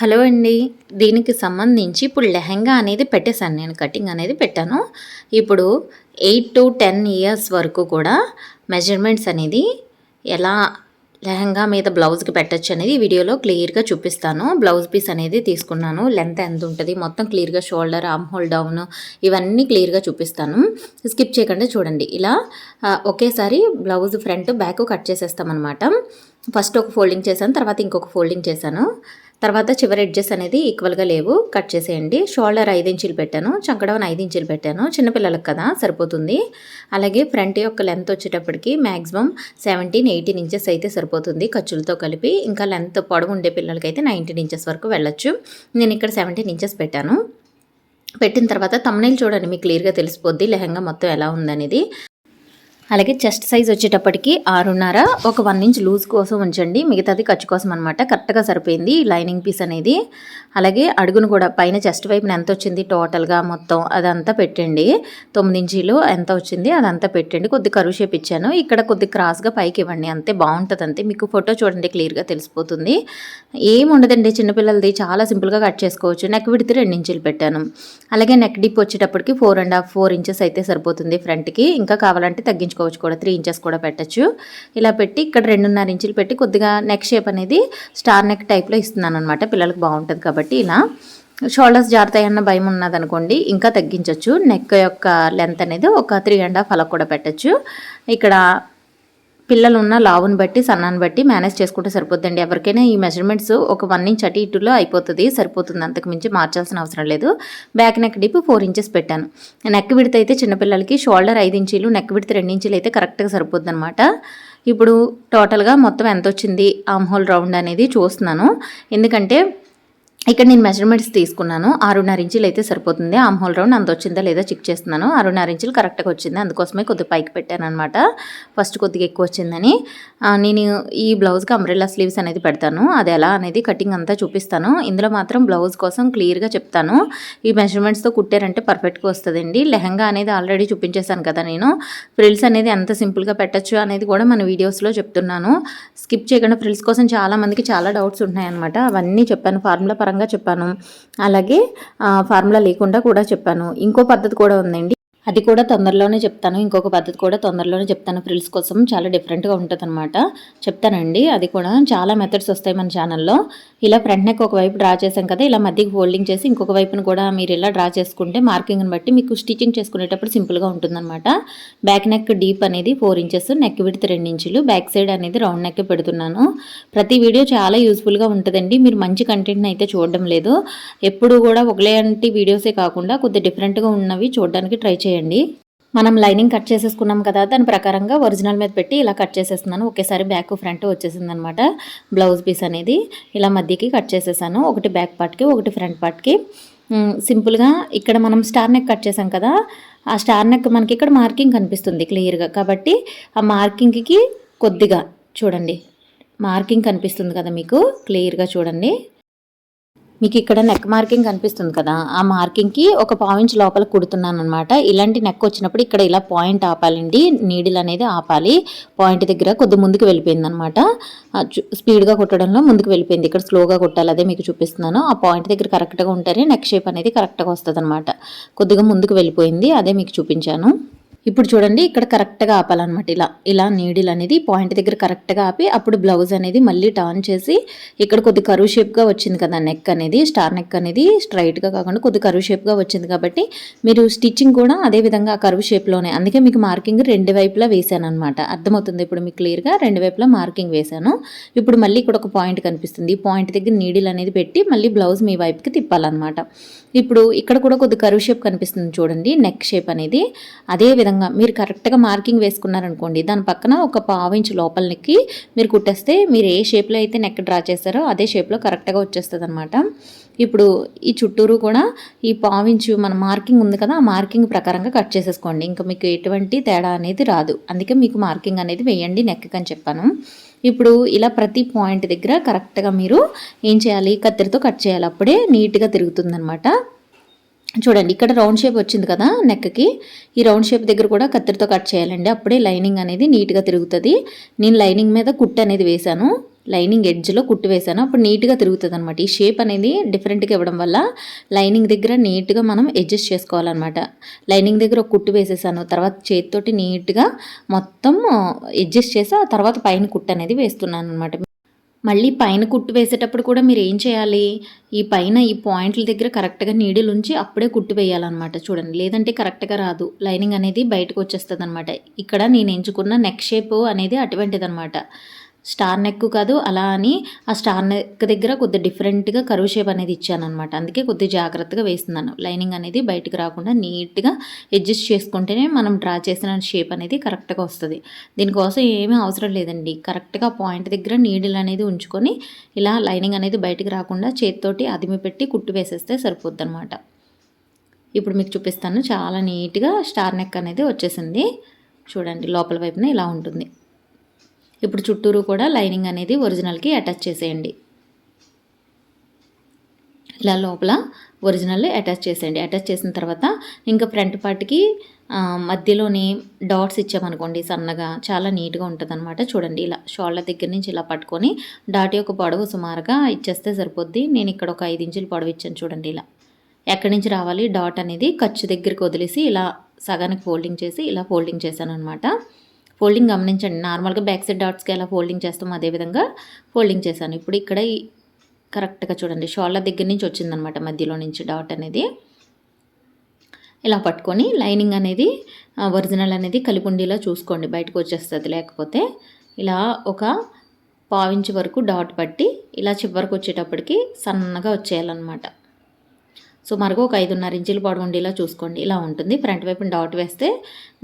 Hello అండి. దీనికి సంబంధించి ఇప్పుడు లెహంగా అనేది పెట్టేశాను. నేను కటింగ్ అనేది పెట్టాను. ఇప్పుడు ఎయిట్ టు టెన్ ఇయర్స్ వరకు కూడా మెజర్మెంట్స్ అనేది ఎలా లెహంగా మీద బ్లౌజ్కి పెట్టచ్చు అనేది వీడియోలో క్లియర్గా చూపిస్తాను. బ్లౌజ్ పీస్ అనేది తీసుకున్నాను. లెంత్ ఎంత ఉంటుంది? మొత్తం క్లియర్గా షోల్డర్ ఆమ్ హోల్ డౌన్ ఇవన్నీ క్లియర్గా చూపిస్తాను. స్కిప్ చేయకుండా చూడండి. ఇలా ఒకేసారి బ్లౌజ్ ఫ్రంట్ బ్యాక్ కట్ చేసేస్తామన్నమాట. ఫస్ట్ ఒక ఫోల్డింగ్ చేశాను. తర్వాత ఇంకొక ఫోల్డింగ్ చేశాను. తర్వాత చివరి ఎడ్జెస్ అనేది ఈక్వల్గా లేవు. కట్ చేసేయండి. షోల్డర్ ఐదు ఇంచులు పెట్టాను. చంకడవన్ ఐదు ఇంచులు పెట్టాను. చిన్నపిల్లలకు కదా సరిపోతుంది. అలాగే ఫ్రంట్ యొక్క లెంత్ వచ్చేటప్పటికి మ్యాక్సిమం సెవెంటీన్ ఎయిటీన్ ఇంచెస్ అయితే సరిపోతుంది ఖర్చులతో కలిపి. ఇంకా లెంత్ పొడవు ఉండే పిల్లలకైతే నైన్టీన్ ఇంచెస్ వరకు వెళ్ళొచ్చు. నేను ఇక్కడ సెవెంటీన్ ఇంచెస్ పెట్టాను. పెట్టిన తర్వాత తమ్నైల్ చూడండి మీకు క్లియర్గా తెలిసిపోద్ది. లెహంగా మొత్తం ఎలా ఉందనేది. అలాగే చెస్ట్ సైజ్ వచ్చేటప్పటికి ఆరున్నర ఒక వన్ ఇంచ్ లూజ్ కోసం ఉంచండి. మిగతాది ఖర్చు కోసం అనమాట కరెక్ట్గా సరిపోయింది లైనింగ్ పీస్ అనేది. అలాగే అడుగును కూడా పైన చెస్ట్ వైపున ఎంత వచ్చింది టోటల్గా మొత్తం అదంతా పెట్టండి. తొమ్మిది ఇంచీలు ఎంత వచ్చింది అదంతా పెట్టండి. కొద్ది కరువు షేప్ ఇచ్చాను. ఇక్కడ కొద్ది క్రాస్గా పైకి ఇవ్వండి. అంతే బాగుంటుంది అంతే మీకు ఫోటో చూడండి క్లియర్గా తెలిసిపోతుంది. ఏం ఉండదండి చిన్నపిల్లలది. చాలా సింపుల్గా కట్ చేసుకోవచ్చు. నెక్ విడితే రెండు ఇంచులు పెట్టాను. అలాగే నెక్ డిప్ వచ్చేటప్పటికి four and half four inches అయితే సరిపోతుంది ఫ్రంట్కి. ఇంకా కావాలంటే పెంచుకోవచ్చు కూడా త్రీ ఇంచెస్ కూడా పెట్టచ్చు. ఇలా పెట్టి ఇక్కడ రెండున్నర ఇంచులు పెట్టి కొద్దిగా నెక్ షేప్ అనేది స్టార్ నెక్ టైప్లో ఇస్తున్నాను అనమాట పిల్లలకు బాగుంటుంది కాబట్టి ఇలా. షోల్డర్స్ జారుతాయన్న భయం ఉన్నదనుకోండి ఇంకా తగ్గించవచ్చు నెక్ యొక్క లెంత్ అనేది ఒక త్రీ అండ్ హాఫ్ అలా కూడా పెట్టచ్చు. ఇక్కడ పిల్లలు ఉన్న లావుని బట్టి సన్నాన్ని బట్టి మేనేజ్ చేసుకుంటే సరిపోతుందండి ఎవరికైనా ఈ మెజర్మెంట్స్ ఒక వన్ ఇంచ్ అటు ఇటులో అయిపోతుంది సరిపోతుంది. అంతకు మించి మార్చాల్సిన అవసరం లేదు. Back neck deep four inches పెట్టాను. నెక్ విడత అయితే చిన్నపిల్లలకి షోల్డర్ ఐదు ఇంచీలు నెక్ విడత రెండు ఇంచీలు అయితే కరెక్ట్గా సరిపోద్ది అనమాట ఇప్పుడు టోటల్గా మొత్తం ఎంత వచ్చింది ఆమ్ హోల్ రౌండ్ అనేది చూస్తున్నాను. ఎందుకంటే ఇక్కడ నేను మెజర్మెంట్స్ తీసుకున్నాను. ఆరున్నర ఇంచులు అయితే సరిపోతుంది. ఆమ్ హోల్ రౌండ్ అంత వచ్చిందా లేదా చెక్ చేస్తున్నాను. ఆరున్నర ఇంచులు కరెక్ట్గా వచ్చింది. అందుకోసమే కొద్దిగా పైకి పెట్టాను అనమాట ఫస్ట్ కొద్దిగా ఎక్కువ వచ్చిందని. నేను ఈ బ్లౌజ్కి అంబ్రెల్లా స్లీవ్స్ అనేది పెడతాను. అది ఎలా అనేది కటింగ్ అంతా చూపిస్తాను. ఇందులో మాత్రం బ్లౌజ్ కోసం క్లియర్గా చెప్తాను. ఈ మెజర్మెంట్స్తో కుట్టారంటే పర్ఫెక్ట్గా వస్తుందండి. లెహంగా అనేది ఆల్రెడీ చూపించేశాను కదా నేను. ఫ్రిల్స్ అనేది ఎంత సింపుల్గా పెట్టచ్చు అనేది కూడా మన వీడియోస్లో చెప్తున్నాను. స్కిప్ చేయకుండా ఫ్రిల్స్ కోసం చాలామందికి చాలా డౌట్స్ ఉన్నాయన్నమాట అవన్నీ చెప్పాను. ఫార్ములా పరంగా చెప్పాను. అలాగే ఫార్ములా లేకుండా కూడా చెప్పాను. ఇంకో పద్ధతి కూడా ఉందండి. అది కూడా తొందరలోనే చెప్తాను. ఇంకొక పద్ధతి కూడా తొందరలోనే చెప్తాను. ఫ్రిల్స్ కోసం చాలా డిఫరెంట్గా ఉంటుంది అనమాట చెప్తానండి. అది కూడా చాలా మెథడ్స్ వస్తాయి మన ఛానల్లో ఇలా ఫ్రంట్ నెక్ ఒకవైపు డ్రా చేసాం కదా ఇలా మధ్యకి ఫోల్డింగ్ చేసి ఇంకొక వైపును కూడా మీరు ఇలా డ్రా చేసుకుంటే మార్కింగ్ని బట్టి మీకు స్టిచ్చింగ్ చేసుకునేటప్పుడు సింపుల్గా ఉంటుందన్నమాట. బ్యాక్ నెక్ డీప్ అనేది ఫోర్ ఇంచెస్ నెక్ విడత రెండు ఇంచులు. బ్యాక్ సైడ్ అనేది రౌండ్ నెక్ పెడుతున్నాను. ప్రతి వీడియో చాలా యూస్ఫుల్గా ఉంటుందండి. మీరు మంచి కంటెంట్ని అయితే చూడడం లేదు. ఎప్పుడు కూడా ఒకలేంటి వీడియోసే కాకుండా కొద్దిగా డిఫరెంట్గా ఉన్నవి చూడడానికి ట్రై చేయండి. మనం లైనింగ్ కట్ చేసేసుకున్నాం కదా దాని ప్రకారంగా ఒరిజినల్ మీద పెట్టి ఇలా కట్ చేసేస్తున్నాను. ఒకేసారి బ్యాక్ ఫ్రంట్ వచ్చేసింది అనమాట బ్లౌజ్ పీస్ అనేది. ఇలా మధ్యకి కట్ చేసేసాను. ఒకటి బ్యాక్ పార్ట్కి ఒకటి ఫ్రంట్ పార్ట్కి. సింపుల్గా ఇక్కడ మనం స్టార్ నెక్ కట్ చేసాం కదా ఆ స్టార్ నెక్ మనకి ఇక్కడ మార్కింగ్ కనిపిస్తుంది క్లియర్గా. కాబట్టి ఆ మార్కింగ్కి కొద్దిగా చూడండి మార్కింగ్ కనిపిస్తుంది కదా మీకు క్లియర్గా చూడండి. మీకు ఇక్కడ నెక్ మార్కింగ్ కనిపిస్తుంది కదా ఆ మార్కింగ్కి ఒక పావించ్ లోపల కుడుతున్నాను అనమాట ఇలాంటి నెక్ వచ్చినప్పుడు ఇక్కడ ఇలా పాయింట్ ఆపాలండి నీడిల్ అనేది ఆపాలి. పాయింట్ దగ్గర కొద్ది ముందుకు వెళ్ళిపోయింది అనమాట స్పీడ్గా కుట్టడంలో ముందుకు వెళ్ళిపోయింది. ఇక్కడ స్లోగా కుట్టాలి అదే మీకు చూపిస్తున్నాను. ఆ పాయింట్ దగ్గర కరెక్ట్గా ఉంటేనే నెక్ షేప్ అనేది కరెక్ట్గా వస్తుంది అనమాట కొద్దిగా ముందుకు వెళ్ళిపోయింది అదే మీకు చూపించాను. ఇప్పుడు చూడండి ఇక్కడ కరెక్ట్గా ఆపాలన్నమాట ఇలా. ఇలా నీడిల్ అనేది పాయింట్ దగ్గర కరెక్ట్గా ఆపి అప్పుడు బ్లౌజ్ అనేది మళ్ళీ టర్న్ చేసి ఇక్కడ కొద్ది కరువు షేప్గా వచ్చింది కదా నెక్ అనేది స్టార్ నెక్ అనేది స్ట్రైట్గా కాకుండా కొద్ది కరువు షేప్గా వచ్చింది కాబట్టి మీరు స్టిచ్చింగ్ కూడా అదే విధంగా ఆ కరువు షేప్లోనే అందుకే మీకు మార్కింగ్ రెండు వైపులా వేసాను అనమాట అర్థమవుతుంది ఇప్పుడు మీకు క్లియర్గా రెండు వైపులా మార్కింగ్ వేశాను ఇప్పుడు మళ్ళీ ఇక్కడ ఒక పాయింట్ కనిపిస్తుంది. ఈ పాయింట్ దగ్గర నీడిల్ అనేది పెట్టి మళ్ళీ బ్లౌజ్ మీ వైపుకి తిప్పాలన్నమాట. ఇప్పుడు ఇక్కడ కూడా కొద్ది కరువు షేప్ కనిపిస్తుంది చూడండి నెక్ షేప్ అనేది. అదే విధంగా మీరు కరెక్ట్గా మార్కింగ్ వేసుకున్నారనుకోండి దాని పక్కన ఒక పావు ఇంచు లోపలికి మీరు కుట్టేస్తే మీరు ఏ షేప్లో అయితే నెక్ డ్రా చేస్తారో అదే షేప్లో కరెక్ట్గా వచ్చేస్తుంది అనమాట ఇప్పుడు ఈ చుట్టూరు కూడా ఈ పావించు మన మార్కింగ్ ఉంది కదా ఆ మార్కింగ్ ప్రకారంగా కట్ చేసేసుకోండి. ఇంకా మీకు ఎటువంటి తేడా అనేది రాదు. అందుకే మీకు మార్కింగ్ అనేది వేయండి నెక్కి అని చెప్పాను. ఇప్పుడు ఇలా ప్రతి పాయింట్ దగ్గర కరెక్ట్గా మీరు ఏం చేయాలి? కత్తిరితో కట్ చేయాలి. అప్పుడే నీట్గా తిరుగుతుందనమాట. చూడండి ఇక్కడ రౌండ్ షేప్ వచ్చింది కదా నెక్కి. ఈ రౌండ్ షేప్ దగ్గర కూడా కత్తిరితో కట్ చేయాలండి. అప్పుడే లైనింగ్ అనేది నీట్గా తిరుగుతుంది. నేను లైనింగ్ మీద కుట్టు అనేది వేశాను. లైనింగ్ ఎడ్జ్లో కుట్టు వేసాను అప్పుడు నీట్గా తిరుగుతుంది అనమాట ఈ షేప్ అనేది డిఫరెంట్గా ఇవ్వడం వల్ల లైనింగ్ దగ్గర నీట్గా మనం అడ్జస్ట్ చేసుకోవాలన్నమాట. లైనింగ్ దగ్గర ఒక కుట్టు వేసేసాను. తర్వాత చేతితోటి నీట్గా మొత్తం అడ్జస్ట్ చేసి ఆ తర్వాత పైన కుట్టు అనేది వేస్తున్నాను అనమాట మళ్ళీ పైన కుట్టు వేసేటప్పుడు కూడా మీరు ఏం చేయాలి? ఈ పైన ఈ పాయింట్ల దగ్గర కరెక్ట్గా నీడిల్ ఉంచి అప్పుడే కుట్టు వేయాలన్నమాట చూడండి. లేదంటే కరెక్ట్గా రాదు. లైనింగ్ అనేది బయటకు వచ్చేస్తుంది అనమాట ఇక్కడ నేను ఎంచుకున్న నెక్ షేప్ అనేది అటువంటిది అనమాట స్టార్ నెక్ కాదు అలా అని ఆ స్టార్ నెక్ దగ్గర కొద్ది డిఫరెంట్గా కరువు షేప్ అనేది ఇచ్చానమాట అందుకే కొద్ది జాగ్రత్తగా వేస్తున్నాను. లైనింగ్ అనేది బయటకు రాకుండా నీట్గా అడ్జస్ట్ చేసుకుంటేనే మనం డ్రా చేసిన షేప్ అనేది కరెక్ట్గా వస్తుంది. దీనికోసం ఏమీ అవసరం లేదండి. కరెక్ట్గా పాయింట్ దగ్గర నీడిల్ అనేది ఉంచుకొని ఇలా లైనింగ్ అనేది బయటకు రాకుండా చేతితోటి అదిమి పెట్టి కుట్టు వేసేస్తే సరిపోద్ది అనమాట ఇప్పుడు మీకు చూపిస్తాను. చాలా నీట్గా స్టార్ నెక్ అనేది వచ్చేసింది. చూడండి లోపల వైపున ఇలా ఉంటుంది. ఇప్పుడు చుట్టూరు కూడా లైనింగ్ అనేది ఒరిజినల్కి అటాచ్ చేసేయండి. ఇలా లోపల ఒరిజినల్ అటాచ్ చేసేయండి. అటాచ్ చేసిన తర్వాత ఇంకా ఫ్రంట్ పార్ట్కి మధ్యలోని డాట్స్ ఇచ్చామనుకోండి సన్నగా చాలా నీట్గా ఉంటుంది అనమాట చూడండి ఇలా షోళ్ళ దగ్గర నుంచి ఇలా పట్టుకొని డాట్ యొక్క పొడవు సుమారుగా ఇచ్చేస్తే సరిపోద్ది. నేను ఇక్కడ ఒక ఐదు ఇంచులు పొడవు ఇచ్చాను చూడండి ఇలా. ఎక్కడి నుంచి రావాలి? డాట్ అనేది ఖర్చు దగ్గరికి వదిలేసి ఇలా సగానికి ఫోల్డింగ్ చేసి ఇలా ఫోల్డింగ్ చేశాను అనమాట ఫోల్డింగ్ గమనించండి. నార్మల్గా బ్యాక్ సైడ్ డాట్స్కి ఎలా ఫోల్డింగ్ చేస్తామో అదేవిధంగా ఫోల్డింగ్ చేశాను. ఇప్పుడు ఇక్కడ కరెక్ట్గా చూడండి. షోల్డర్ దగ్గర నుంచి వచ్చిందనమాట మధ్యలో నుంచి డాట్ అనేది. ఇలా పట్టుకొని లైనింగ్ అనేది ఒరిజినల్ అనేది కలిపుండిలో చూసుకోండి. బయటకు వచ్చేస్తుంది. లేకపోతే ఇలా ఒక పావించి వరకు డాట్ పట్టి ఇలా చివరికి వచ్చేటప్పటికి సన్నగా వచ్చేయాలన్నమాట. సుమారుగా ఒక ఐదున్నర ఇంచుల పొడవు ఉండేలా చూసుకోండి. ఇలా ఉంటుంది. ఫ్రంట్ వైపున డాట్ వేస్తే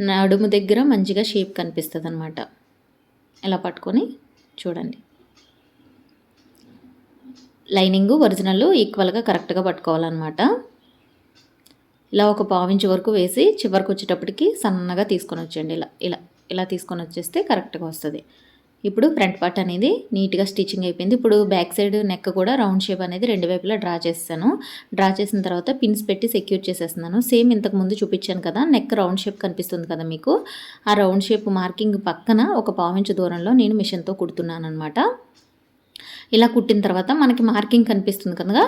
నడుము దగ్గర మంచిగా షేప్ కనిపిస్తుంది అనమాట ఇలా పట్టుకొని చూడండి. లైనింగ్ ఒరిజినల్ ఈక్వల్గా కరెక్ట్గా పట్టుకోవాలన్నమాట. ఇలా ఒక పావించి వరకు వేసి చివరికి వచ్చేటప్పటికి సన్నగా తీసుకొని వచ్చేయండి. ఇలా ఇలా ఇలా తీసుకొని వచ్చేస్తే కరెక్ట్గా వస్తుంది. ఇప్పుడు ఫ్రంట్ పార్ట్ అనేది నీట్గా స్టిచ్చింగ్ అయిపోయింది. ఇప్పుడు బ్యాక్ సైడ్ నెక్ కూడా రౌండ్ షేప్ అనేది రెండు వైపులా డ్రా చేస్తాను. డ్రా చేసిన తర్వాత పిన్స్ పెట్టి సెక్యూర్ చేసేస్తున్నాను. సేమ్ ఇంతకు ముందు చూపించాను కదా నెక్ రౌండ్ షేప్ కనిపిస్తుంది కదా మీకు. ఆ రౌండ్ షేప్ మార్కింగ్ పక్కన ఒక పావించు దూరంలో నేను మిషన్తో కుడుతున్నాను అనమాట ఇలా కుట్టిన తర్వాత మనకి మార్కింగ్ కనిపిస్తుంది కనుక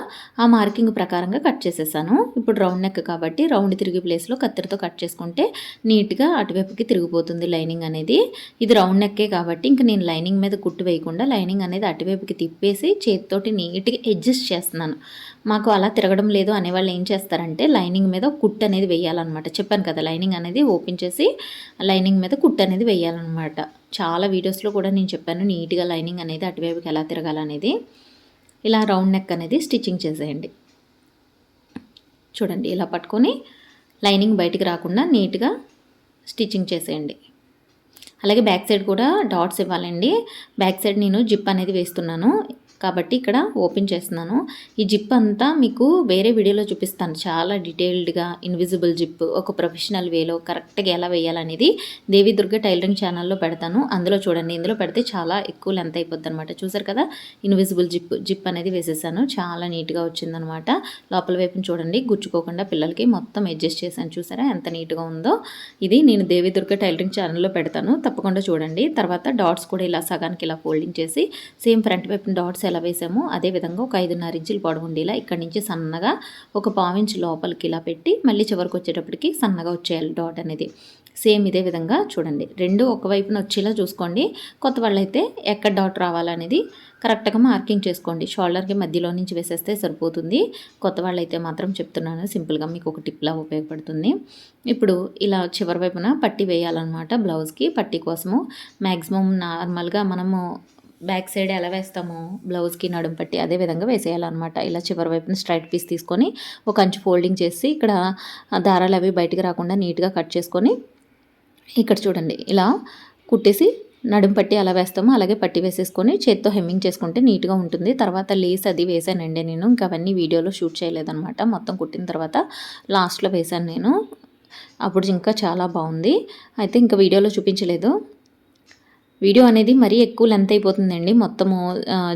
ఆ మార్కింగ్ ప్రకారంగా కట్ చేసేసాను. ఇప్పుడు రౌండ్ నెక్ కాబట్టి రౌండ్ తిరిగి ప్లేస్లో కత్తిరితో కట్ చేసుకుంటే నీట్గా అటువైపుకి తిరిగిపోతుంది లైనింగ్ అనేది. ఇది రౌండ్ నెక్కే కాబట్టి ఇంకా నేను లైనింగ్ మీద కుట్టు వేయకుండా లైనింగ్ అనేది అటువైపుకి తిప్పేసి చేతితోటి నీట్గా అడ్జస్ట్ చేస్తున్నాను. మాకు అలా తిరగడం లేదు అనేవాళ్ళు ఏం చేస్తారంటే లైనింగ్ మీద కుట్టు అనేది వేయాలన్నమాట. చెప్పాను కదా లైనింగ్ అనేది ఓపెన్ చేసి లైనింగ్ మీద కుట్టు అనేది వేయాలన్నమాట. చాలా వీడియోస్లో కూడా నేను చెప్పాను నీట్గా లైనింగ్ అనేది అటువైపుకి ఎలా తిరగాలనేది. ఇలా రౌండ్ నెక్ అనేది స్టిచ్చింగ్ చేసేయండి. చూడండి ఇలా పట్టుకొని లైనింగ్ బయటికి రాకుండా నీట్గా స్టిచ్చింగ్ చేసేయండి. అలాగే బ్యాక్ సైడ్ కూడా డాట్స్ ఇవ్వాలండి. బ్యాక్ సైడ్ నేను జిప్ అనేది వేస్తున్నాను. కాబట్టి ఇక్కడ ఓపెన్ చేస్తున్నాను. ఈ జిప్ అంతా మీకు వేరే వీడియోలో చూపిస్తాను. చాలా డీటెయిల్డ్గా ఇన్విజిబుల్ జిప్ ఒక ప్రొఫెషనల్ వేలో కరెక్ట్గా ఎలా వేయాలనేది దేవి దుర్గ టైలరింగ్ ఛానల్లో పెడతాను. అందులో చూడండి ఇందులో పెడితే చాలా ఎక్కువ లెంత్ అయిపోద్ది అనమాట చూసారు కదా ఇన్విజిబుల్ జిప్ జిప్ అనేది వేసేసాను. చాలా నీట్గా వచ్చిందనమాట లోపల వైపుని చూడండి గుచ్చుకోకుండా పిల్లలకి మొత్తం అడ్జస్ట్ చేశాను. చూసారా ఎంత నీట్గా ఉందో. ఇది నేను దేవి దుర్గ టైలరింగ్ ఛానల్లో పెడతాను. తప్పకుండా చూడండి. తర్వాత డాట్స్ కూడా ఇలా సగానికి ఇలా ఫోల్డింగ్ చేసి సేమ్ ఫ్రంట్ వైపు డాట్స్ ఎలా వేసామో. అదేవిధంగా ఒక ఐదున్నర ఇంచులు పొడవు ఉండేలా ఇక్కడి నుంచి సన్నగా ఒక పావించి లోపలికి ఇలా పెట్టి మళ్ళీ చివరికి వచ్చేటప్పటికి సన్నగా వచ్చేయాలి డాట్ అనేది. సేమ్ ఇదే విధంగా చూడండి. రెండు ఒకవైపున వచ్చేలా చూసుకోండి. కొత్త వాళ్ళైతే ఎక్కడ డాట్ రావాలనేది కరెక్ట్గా మార్కింగ్ చేసుకోండి. షోల్డర్కి మధ్యలో నుంచి వేసేస్తే సరిపోతుంది. కొత్త వాళ్ళైతే మాత్రం చెప్తున్నాను సింపుల్గా మీకు ఒక టిప్లా ఉపయోగపడుతుంది. ఇప్పుడు ఇలా చివరి వైపున పట్టి వేయాలన్నమాట బ్లౌజ్కి. పట్టి కోసము మ్యాక్సిమం నార్మల్గా మనము బ్యాక్ సైడ్ ఎలా వేస్తామో బ్లౌజ్కి నడుం పట్టి అదే విధంగా వేసేయాలన్నమాట. ఇలా చివరి వైపున స్ట్రైట్ పీస్ తీసుకొని ఒక అంచు ఫోల్డింగ్ చేసి ఇక్కడ దారాలు అవి బయటకు రాకుండా నీట్గా కట్ చేసుకొని ఇక్కడ చూడండి ఇలా కుట్టేసి నడుం పట్టి అలా వేస్తామో అలాగే పట్టి వేసేసుకొని చేత్తో హెమ్మింగ్ చేసుకుంటే నీట్గా ఉంటుంది. తర్వాత లేస్ అది వేసానండి నేను ఇంకా అవన్నీ వీడియోలో షూట్ చేయలేదన్నమాట. మొత్తం కుట్టిన తర్వాత లాస్ట్లో వేసాను నేను. అప్పుడు ఇంకా చాలా బాగుంది. అయితే ఇంకా వీడియోలో చూపించలేదు. వీడియో అనేది మరీ ఎక్కువ లెంత్ అయిపోతుందండి. మొత్తము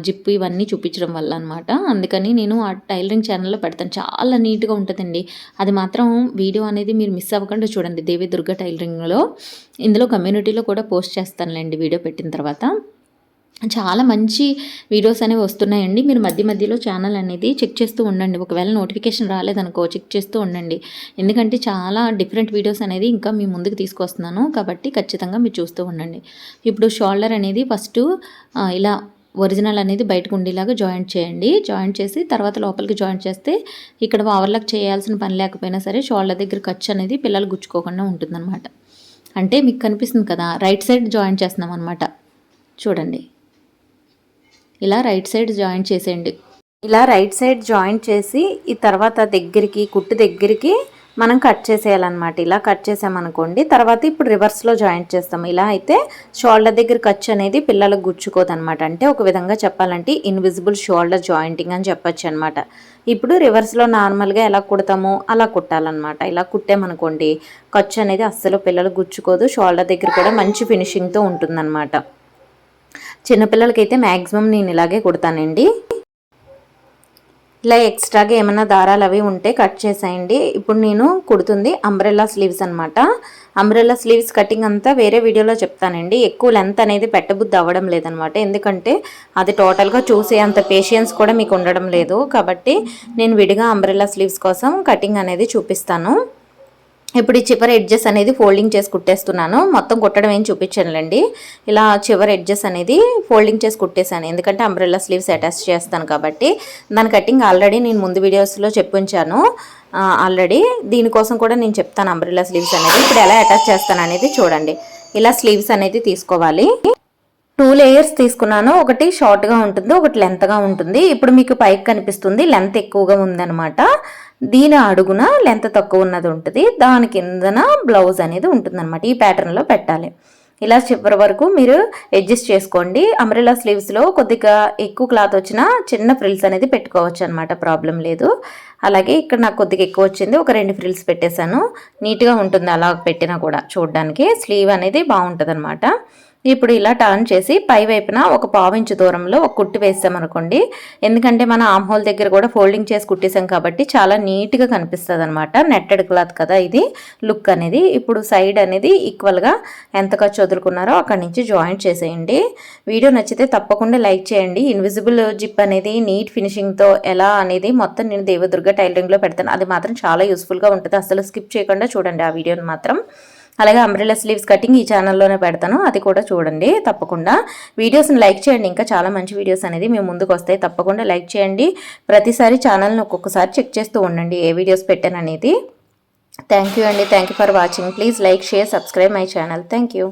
జిప్పు ఇవన్నీ చూపించడం వల్ల అనమాట అందుకని నేను ఆ టైలరింగ్ ఛానల్లో పెడతాను. చాలా నీట్గా ఉంటుందండి. అది మాత్రం వీడియో అనేది మీరు మిస్ అవ్వకుండా చూడండి. దేవి దుర్గ టైలరింగ్లో. ఇందులో కమ్యూనిటీలో కూడా పోస్ట్ చేస్తానులేండి వీడియో పెట్టిన తర్వాత. చాలా మంచి వీడియోస్ అనేవి వస్తున్నాయండి. మీరు మధ్య మధ్యలో ఛానల్ అనేది చెక్ చేస్తూ ఉండండి. ఒకవేళ నోటిఫికేషన్ రాలేదనుకో చెక్ చేస్తూ ఉండండి. ఎందుకంటే చాలా డిఫరెంట్ వీడియోస్ అనేది ఇంకా మీ ముందుకు తీసుకొస్తున్నాను. కాబట్టి ఖచ్చితంగా మీరు చూస్తూ ఉండండి. ఇప్పుడు షోల్డర్ అనేది ఫస్ట్ ఇలా ఒరిజినల్ అనేది బయటకు ఉండేలాగా జాయింట్ చేయండి. జాయింట్ చేసి తర్వాత లోపలికి జాయింట్ చేస్తే ఇక్కడ ఓవర్లాక్ చేయాల్సిన పని లేకపోయినా సరే షోల్డర్ దగ్గర ఖర్చు అనేది పిల్లలు గుచ్చుకోకుండా ఉంటుందన్నమాట. అంటే మీకు కనిపిస్తుంది కదా రైట్ సైడ్ జాయింట్ చేస్తున్నాం అనమాట చూడండి. ఇలా రైట్ సైడ్ జాయింట్ చేసేయండి. ఇలా రైట్ సైడ్ జాయింట్ చేసి ఈ తర్వాత దగ్గరికి కుట్టు దగ్గరికి మనం కట్ చేసేయాలన్నమాట. ఇలా కట్ చేసామనుకోండి తర్వాత ఇప్పుడు రివర్స్లో జాయింట్ చేస్తాం ఇలా అయితే షోల్డర్ దగ్గర ఖర్చు అనేది పిల్లలకు గుచ్చుకోదనమాట అంటే ఒక విధంగా చెప్పాలంటే ఇన్విజిబుల్ షోల్డర్ జాయింటింగ్ అని చెప్పొచ్చు అనమాట ఇప్పుడు రివర్స్లో నార్మల్గా ఎలా కుడతామో అలా కుట్టాలన్నమాట. ఇలా కుట్టామనుకోండి ఖర్చు అనేది అస్సలు పిల్లలు గుచ్చుకోదు. షోల్డర్ దగ్గర కూడా మంచి ఫినిషింగ్తో ఉంటుందన్నమాట. చిన్నపిల్లలకైతే మ్యాక్సిమం నేను ఇలాగే కుడతానండి. ఇలా ఎక్స్ట్రాగా ఏమైనా దారాలు అవి ఉంటే కట్ చేసేయండి. ఇప్పుడు నేను కుడుతుంది అంబ్రెల్లా స్లీవ్స్ అనమాట అంబ్రెల్లా స్లీవ్స్ కటింగ్ అంతా వేరే వీడియోలో చెప్తానండి. ఎక్కువ లెంత్ అనేది పెట్టబుద్ధి అవ్వడం లేదనమాట ఎందుకంటే అది టోటల్గా చూసే అంత పేషియన్స్ కూడా మీకు ఉండడం లేదు. కాబట్టి నేను విడిగా అంబ్రెల్లా స్లీవ్స్ కోసం కటింగ్ అనేది చూపిస్తాను. ఇప్పుడు ఈ చివరి ఎడ్జెస్ అనేది ఫోల్డింగ్ చేసి కుట్టేస్తున్నాను. మొత్తం కుట్టడం ఏం చూపించానులేండి. ఇలా చివరి ఎడ్జెస్ అనేది ఫోల్డింగ్ చేసి కుట్టేశాను. ఎందుకంటే అంబ్రెల్లా స్లీవ్స్ అటాచ్ చేస్తాను కాబట్టి. దాని కటింగ్ ఆల్రెడీ నేను ముందు వీడియోస్లో చెప్పించాను. ఆల్రెడీ దీనికోసం కూడా నేను చెప్తాను అంబ్రెల్లా స్లీవ్స్ అనేది. ఇప్పుడు ఎలా అటాచ్ చేస్తాను అనేది చూడండి. ఇలా స్లీవ్స్ అనేది తీసుకోవాలి. టూ లేయర్స్ తీసుకున్నాను. ఒకటి షార్ట్గా ఉంటుంది ఒకటి లెంత్గా ఉంటుంది. ఇప్పుడు మీకు పైకి కనిపిస్తుంది లెంత్ ఎక్కువగా ఉందన్నమాట. దీని అడుగున లెంత్ తక్కువ ఉన్నది ఉంటుంది. దాని కిందన బ్లౌజ్ అనేది ఉంటుంది అనమాట ఈ ప్యాటర్న్లో పెట్టాలి. ఇలా చివరి వరకు మీరు అడ్జస్ట్ చేసుకోండి. అమరిలా స్లీవ్స్లో కొద్దిగా ఎక్కువ క్లాత్ వచ్చినా చిన్న ఫ్రిల్స్ అనేది పెట్టుకోవచ్చు అనమాట ప్రాబ్లం లేదు. అలాగే ఇక్కడ నాకు కొద్దిగా ఎక్కువ వచ్చింది. ఒక రెండు ఫ్రిల్స్ పెట్టేశాను. నీట్గా ఉంటుంది అలా పెట్టినా కూడా చూడడానికి. స్లీవ్ అనేది బాగుంటుంది అనమాట ఇప్పుడు ఇలా టర్న్ చేసి పై వైపున ఒక పావించు దూరంలో ఒక కుట్టు వేసామనుకోండి ఎందుకంటే మన ఆమ్ హోల్ దగ్గర కూడా ఫోల్డింగ్ చేసి కుట్టేసాం కాబట్టి చాలా నీట్గా కనిపిస్తుంది అనమాట నెట్టెడ్ క్లాత్ కదా ఇది. లుక్ అనేది. ఇప్పుడు సైడ్ అనేది ఈక్వల్గా ఎంత ఖర్చు వదులుకున్నారో అక్కడి నుంచి జాయింట్ చేసేయండి. వీడియో నచ్చితే తప్పకుండా లైక్ చేయండి. ఇన్విజిబుల్ జిప్ అనేది నీట్ ఫినిషింగ్తో ఎలా అనేది మొత్తం నేను దేవదుర్గ టైలరింగ్లో పెడతాను. అది మాత్రం చాలా యూస్ఫుల్గా ఉంటుంది. అసలు స్కిప్ చేయకుండా చూడండి ఆ వీడియోని మాత్రం. అలాగే అంబ్రెలా స్లీవ్స్ కటింగ్ ఈ ఛానల్లోనే పెడతాను. అది కూడా చూడండి. తప్పకుండా. వీడియోస్ని లైక్ చేయండి. ఇంకా చాలా మంచి వీడియోస్ అనేది మేము ముందుకు వస్తాయి. తప్పకుండా లైక్ చేయండి. ప్రతిసారి ఛానల్ని ఒక్కొక్కసారి చెక్ చేస్తూ ఉండండి. ఏ వీడియోస్ పెట్టాను అనేది. థ్యాంక్ యూ అండి. Thank you for watching please like share subscribe my channel thank you